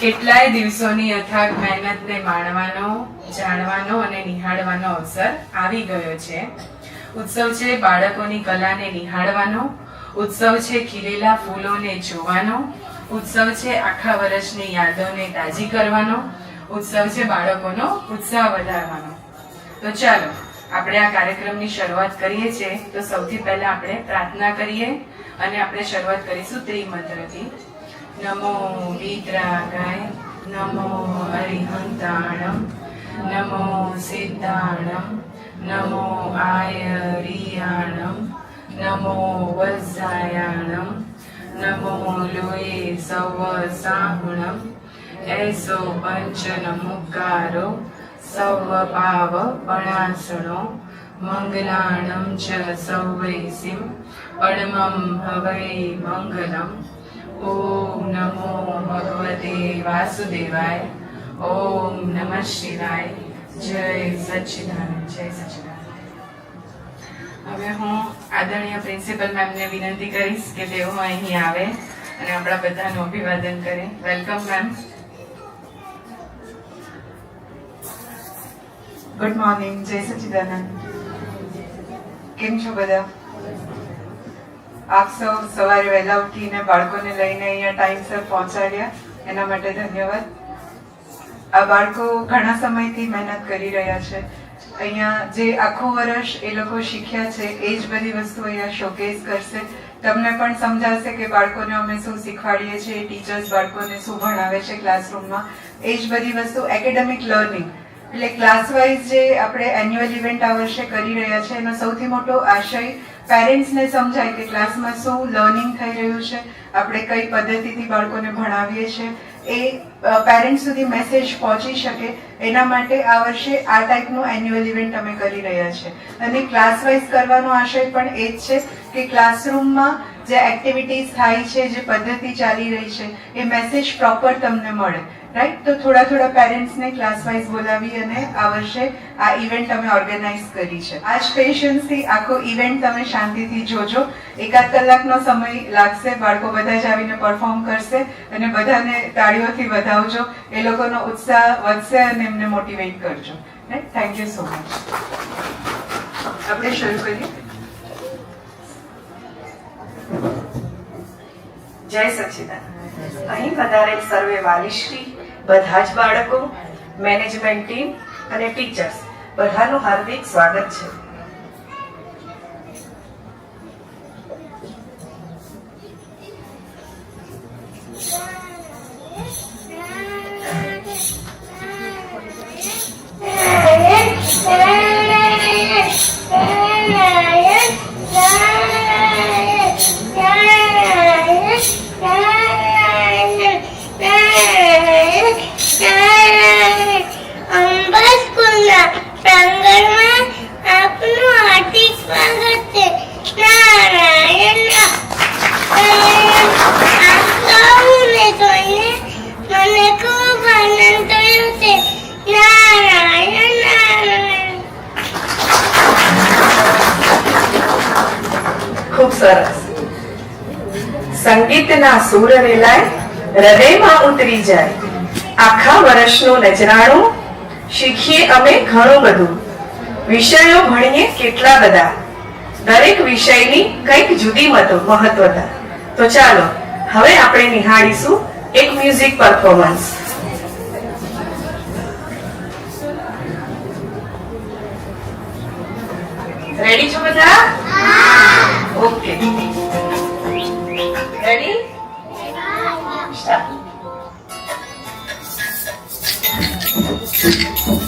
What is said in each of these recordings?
કેટલાય દિવસોની અથાગ મહેનતને માણવાનો, જાણવાનો અને નિહાળવાનો અવસર આવી ગયો છે. ઉત્સવ છે બાળકોની કલાને નિહાળવાનો, ઉત્સવ છે ખીલેલા ફૂલોને જોવાનો, ઉત્સવ છે આખા વર્ષની યાદોને તાજી કરવાનો, ઉત્સવ છે બાળકોનો ઉત્સાહ વધારવાનો. તો ચાલો, આપણે આ કાર્યક્રમની શરૂઆત કરીએ છીએ. તો સૌથી પહેલા આપણે પ્રાર્થના કરીએ અને આપણે શરૂઆત કરીશું ત્રિમંત્રથી. नमो इय नमो हरिहन्ताणं नमो सिद्धाणं नमो आयरीयाणं नमो वज्रायाणं नमो लोये वज्राणं सौवसाहुणं पञ्चनमुकारो सौवनो मङ्गलाणं च सवैसिं अणमं हवै मङ्गलम् ઓમ નમો ભગવતે વાસુદેવાય ઓમ નમઃ શિવાય જય સચિદાન જય સચિદાન હવે હું આદરણીય પ્રિન્સિપલ મેમને વિનંતી કરીશ કે તેઓ અહીં આવે અને આપણા બધાનું અભિવાદન કરે. વેલકમ મેમ ગુડ મોર્નિંગ જય સચિદાનંદ કેમ છો બધા? આપ સૌ સવારે વહેલા ઉઠીને બાળકોને લઈને અહીંયા ટાઈમસર પહોંચાડ્યા. એના માટે ધન્યવાદ. આ બાળકો ઘણા સમયથી મહેનત કરી રહ્યા છે. અહીંયા જે આખું વર્ષ એ લોકો શીખ્યા છે, એ જ બધી વસ્તુ અહીંયા શોકેસ કરશે. તમને પણ સમજાશે કે બાળકોને અમે શું શીખવાડીએ છીએ ટીચર્સ બાળકોને શું ભણાવે છે ક્લાસરૂમમાં એ જ બધી વસ્તુ એકેડેમિક લર્નિંગ એટલે ક્લાસ વાઇઝ જે આપણે એન્યુઅલ ઇવેન્ટ આ વર્ષે કરી રહ્યા છે, એનો સૌથી મોટો આશય પેરેન્ટ્સને સમજાય કે ક્લાસમાં શું લર્નિંગ થઈ રહ્યું છે, આપણે કઈ પદ્ધતિથી બાળકોને ભણાવીએ છીએ, એ પેરેન્ટ્સ સુધી મેસેજ પહોંચી શકે, એના માટે આ વર્ષે આ ટાઈપનું એન્યુઅલ ઇવેન્ટ અમે કરી રહ્યા છે અને ક્લાસ વાઇઝ કરવાનો આશય પણ એ જ છે કે ક્લાસરૂમમાં જે એક્ટિવિટીઝ થાય છે, જે પદ્ધતિ ચાલી રહી છે, એ મેસેજ પ્રોપર તમને મળે. રાઈટ તો થોડા થોડા પેરેન્ટ્સને ક્લાસ વાઇઝ બોલાવી અને આ વર્ષે આ ઇવેન્ટ અમે ઓર્ગેનાઇઝ કરી છે. આજ પેશન્સથી આખો ઇવેન્ટ તમે શાંતિથી જોજો. એકાદ કલાકનો સમય લાગશે, બાળકો બધા જ આવીને પરફોર્મ કરશે અને બધાને તાળીઓથી વધાવજો. એ લોકોનો ઉત્સાહ વધશે અને એમને મોટિવેટ કરજો. Right thank you so much આપણે શરૂ કરીએ. જય સચિદાન અહીં પધારેલ સર્વે વાલીશ્રી બધા જ બાળકો મેનેજમેન્ટ ટીમ અને ટીચર્સ બધાનું હાર્દિક સ્વાગત છે. અંબા સંગીતના સૂર રેલાય હૃદયમાં ઉતરી જાય. આખા વર્ષનું નજરાણું શીખીએ અમે ઘણું બધું. વિષયો ભણીએ કેટલા બધા. દરેક વિષયની કંઈક જુદી મતો મહત્વતા. તો ચાલો હવે આપણે નિહાળીશું એક મ્યુઝિક પરફોર્મન્સ રેડી છો બધા? Okay see you.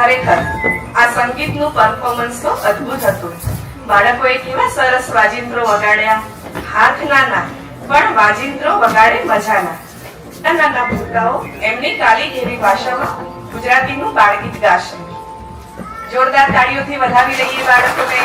ખરેખર આ સંગીતનું પરફોર્મન્સ તો અદ્ભુત હતું. બાળકોએ કેવા સરસ વાજિંત્રો વગાડ્યા. હાથ નાના પણ વાજિંત્રો વગાડે મજાના નાના નાના ભૂલકાઓ એમની કાલીઘેરી ભાષામાં ગુજરાતીનું બાળગીત ગાશે. જોરદાર તાળીઓથી વધાવી લઈએ બાળકોને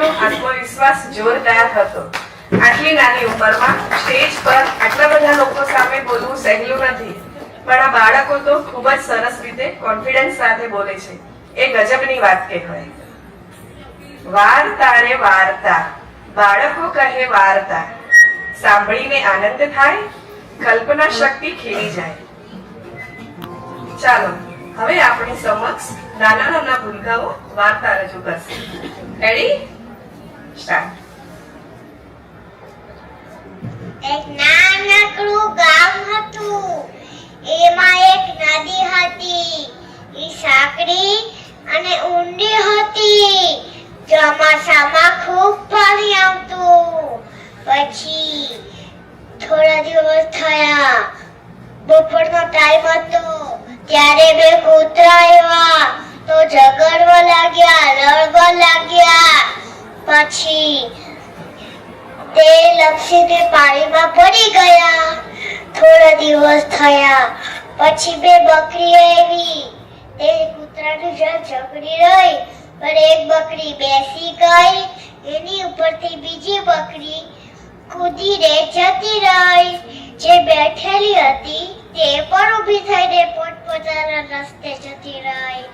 બાળકોનો આત્મવિશ્વાસ જોરદાર હતો. આટલી નાની ઉંમરમાં સ્ટેજ પર આટલા બધા લોકો સામે બોલવું સહેલું નથી. પણ આ બાળકો તો ખૂબ જ સરસ રીતે કોન્ફિડન્સ સાથે બોલે છે. એ ગજબની વાત કહેવાય. વાર્તા રે વાર્તા, બાળકો કહે વાર્તા. સાંભળીને આનંદ થાય, કલ્પના શક્તિ ખીલી જાય. ચાલો, હવે આપણી સમક્ષ નાના નાના ભૂલકાઓ વાર્તા રજૂ કરશે. રેડી એક નાનકડું ગામ હતું. એમાં એક નદી હતી. એ સાંકડી અને ઊંડી હતી. ચોમાસામાં ખૂબ પાણી આવતું. પછી થોડા દિવસ થયા. બપોરનો ટાઈમ હતો. ત્યારે બે કૂતરા આવ્યા. તો ઝઘડવા લાગ્યા, લડવા લાગ્યા. પછી તે લપસીને પાણીમાં પડી ગયા. થોડા દિવસ થયા. પછી બે બકરી આવી. તે કૂતરાની જેમ ઝઘડી રહી, પણ એક બકરી બેસી ગઈ. એની ઉપરથી બીજી બકરી કૂદીને જતી રહી. જે બેઠેલી હતી, તે પણ ઊભી થઈને પોતપોતાના રસ્તે જતી રહી.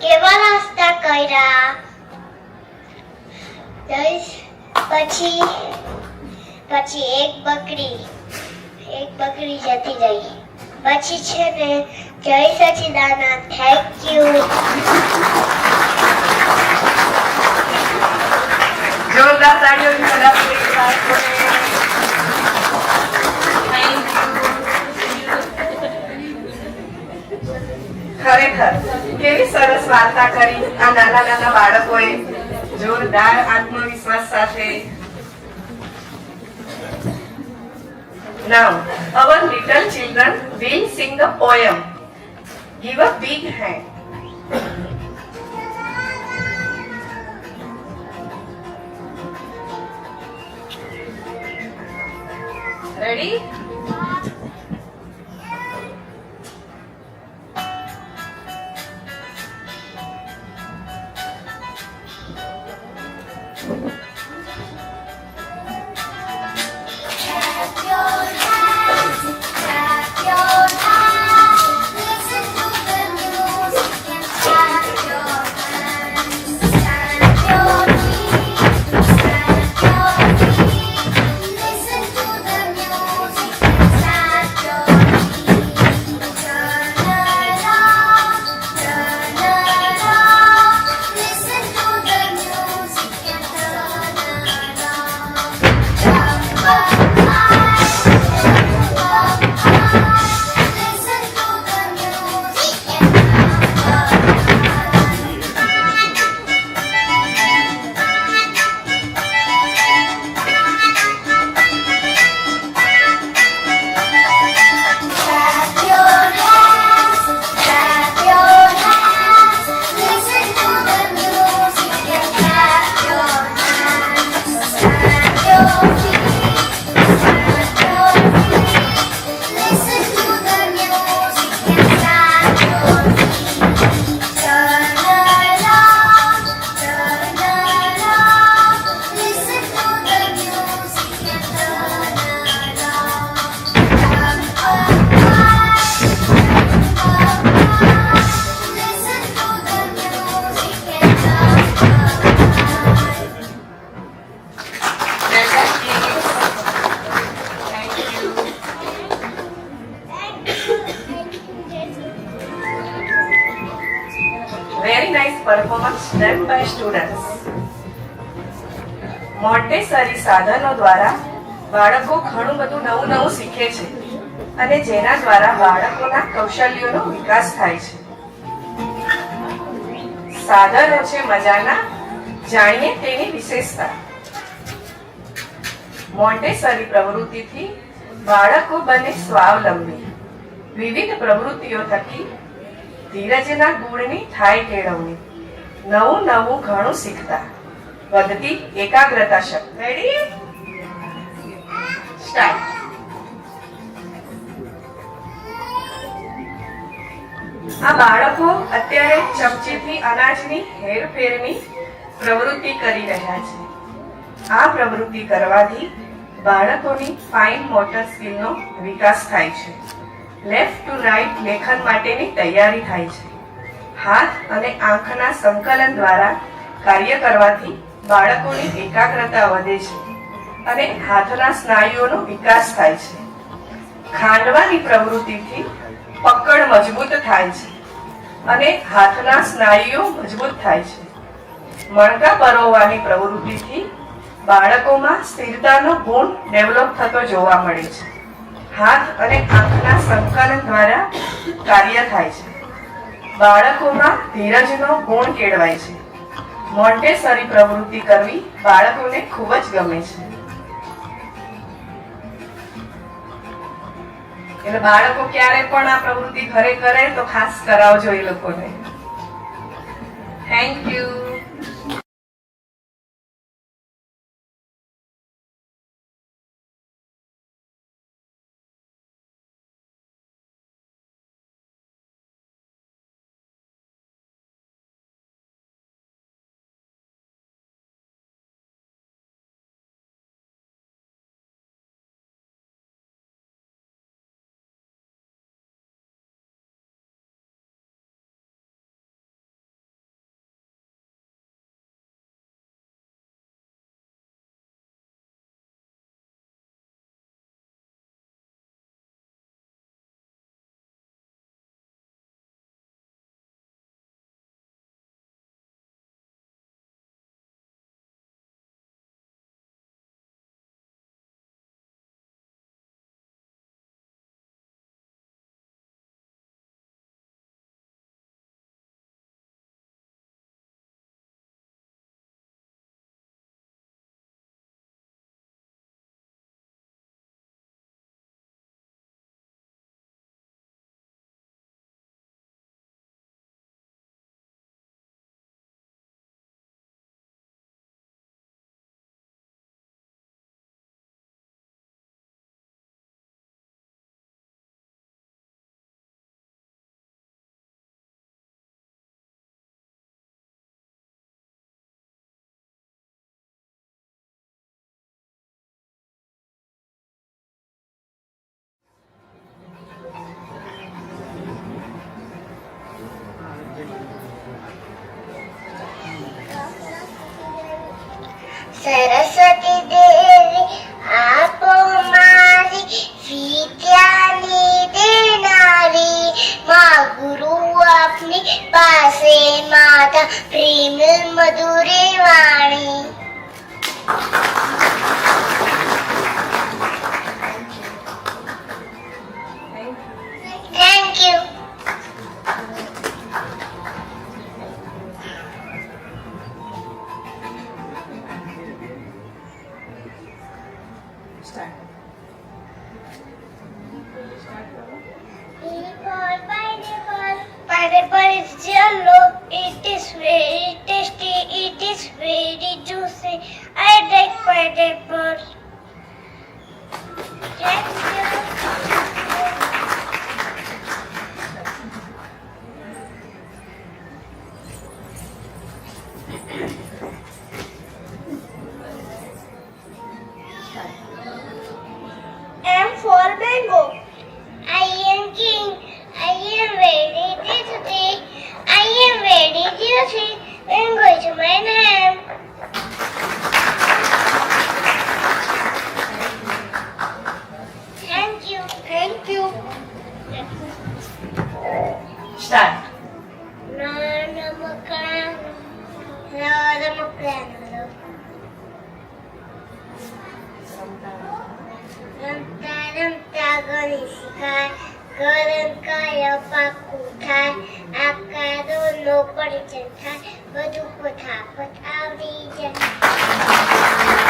કેવા રસ્તા કર્યા? જઈશ પછી પછી એક બકરી એક બકરી જતી જઈ પછી છે ને જય સચિદાના થેન્ક યુ જોરદાર બાળકોને ખરેખર, કેવી સરસ વાર્તા કરી આ નાના નાના બાળકોએ. જોરદાર આત્મવિશ્વાસ સાથે Now, our little children will sing a poem. Give a big hand. very nice performance done by students. Montessori સાધનો દ્વારા બાળકો ઘણું બધું નવું નવું શીખે છે અને જેના દ્વારા બાળકોના કૌશલ્યોનો વિકાસ થાય છે. સાધનો છે મજાના, જાણીએ તેની વિશેષતા. મોન્ટેસરી પ્રવૃત્તિથી બાળકો બને સ્વાવલંબી. વિવિધ પ્રવૃત્તિઓ થકી ધીરજના ગુણની થાય કેળવણી નવું નવું ઘણું શીખતા. વધતી એકાગ્રતા શક્તિ રેડી સ્ટાર્ટ આ બાળકો અત્યારે ચમચીથી અનાજની હેરફેરની પ્રવૃત્તિ કરી રહ્યા છે. આ પ્રવૃત્તિ કરવાથી બાળકોની ફાઇન મોટર સ્કિલનો વિકાસ થાય છે. લેફ્ટ ટુ રાઈટ લેખન માટેની તૈયારી થાય છે. હાથ અને આંખના સંકલન દ્વારા કાર્ય કરવાથી બાળકોની એકાગ્રતા વધે છે અને હાથના સ્નાયુઓનો વિકાસ થાય છે. ખાંડવાની પ્રવૃત્તિથી પકડ મજબૂત થાય છે અને હાથના સ્નાયુઓ મજબૂત થાય છે. મણકા પરોવવાની પ્રવૃત્તિથી બાળકોમાં સ્થિરતાનો ગુણ ડેવલપ થતો જોવા મળે છે. હાથ અને આંખના સંકલન દ્વારા કાર્ય થાય છે. બાળકોમાં ધીરજનો ગુણ કેળવાય છે. મોન્ટેસરી પ્રવૃત્તિ કરવી બાળકોને ખૂબ જ ગમે છે. એટલે બાળકો ક્યારે પણ આ પ્રવૃત્તિ ઘરે કરે તો ખાસ કરાવજો એ લોકોને. Thank you Pineapple is yellow. It is very tasty. It is very juicy. I like pineapple. Start. ನಾನು ಮಕ್ಕಳ ನಾವಾದ ಮಕ್ಕಳೇನಲ್ಲ સંતાન ત્યાગોની શિકાર ગરમ કાય પાકું થાય આકારો નો પરિચય બધું પથાપટ આવડી જાય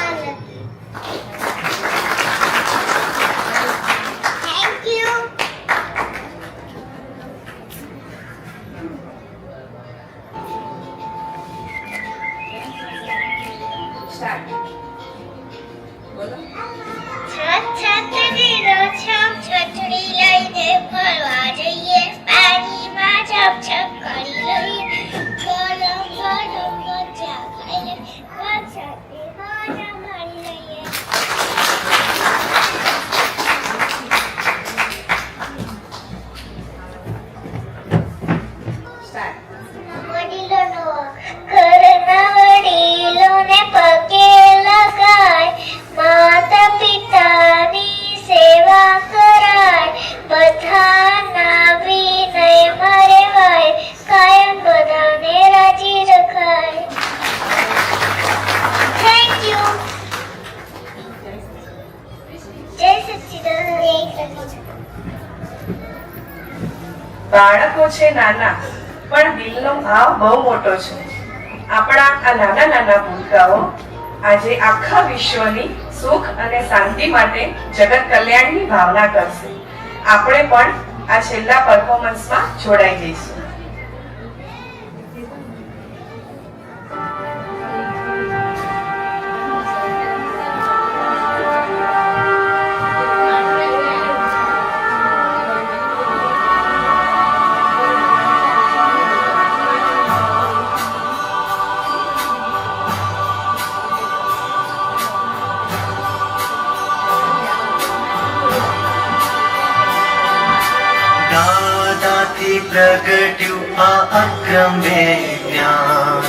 રાજી રખાય. થેન્ક યુ બાળકો છે નાના. પણ દિલનો ભાવ બહુ મોટો છે. આપણા આ નાના નાના ભૂલકાઓ આજે આખા વિશ્વની સુખ અને શાંતિ માટે જગત કલ્યાણની ભાવના કરશે. આપણે પણ આ છેલ્લા પરફોર્મન્સમાં જોડાઈ જઈશું. અક્રમ જ્ઞાન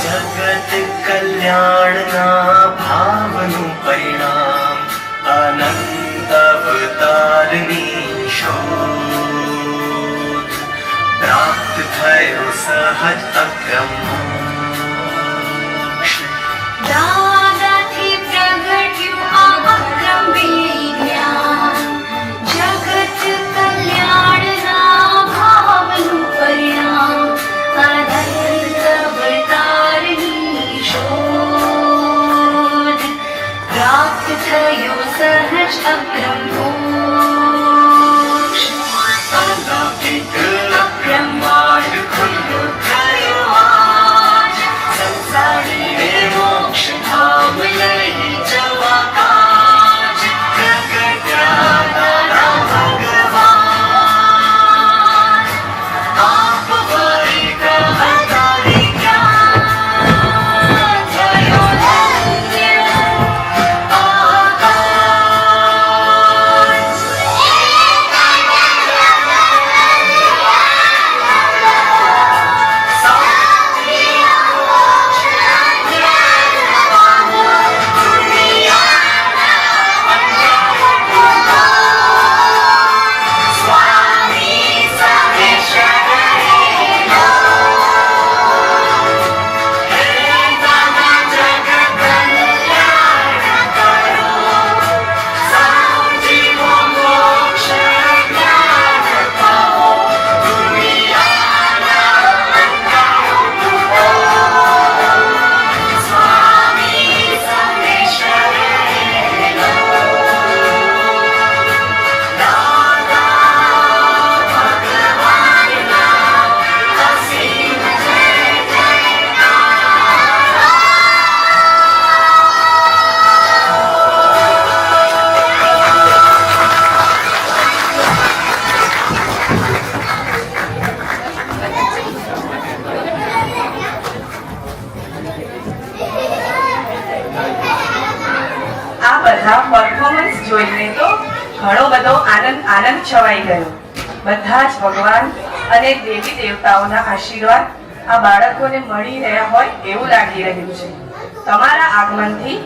જગત કલ્યાણના ભાવનું પરિણામ છવાઈ ગયો. બધા જ ભગવાન અને દેવી દેવતાઓના આશીર્વાદ આ બાળકોને મળી રહ્યા હોય એવું લાગી રહ્યું છે. તમારા આગમનથી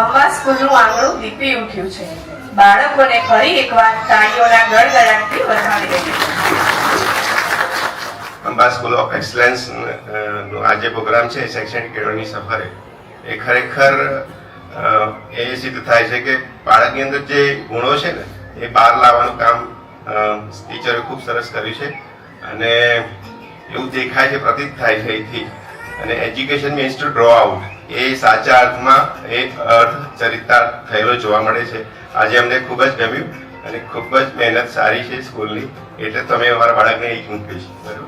અંબા સ્કૂલનું આંગણું દીપી ઉઠ્યું છે. બાળકોને ફરી એકવાર તાળીઓના ગડગડાટથી વધાવી રહ્યું છે. અંબા સ્કૂલ ઓફ એક્સલન્સ નો આ જે પ્રોગ્રામ છે શૈક્ષણિક કેળવણી સફરે. એ ખરેખર એ સિદ્ધ થાય છે કે બાળકની અંદર જે ગુણો છે ને, એ બહાર લાવવાનું કામ ટીચરે ખૂબ સરસ કર્યું છે. અને એવું દેખાય છે, પ્રતીત થાય છે અહીંથી. અને education means to draw out એ સાચા અર્થમાં એ અર્થ ચરિતાર્થ થયેલો જોવા મળે છે. આજે અમને ખૂબ જ ગમ્યું અને ખૂબ જ મહેનત સારી છે સ્કૂલની. એટલે તમે અમારા બાળકને એક મૂકીશ છે બરાબર?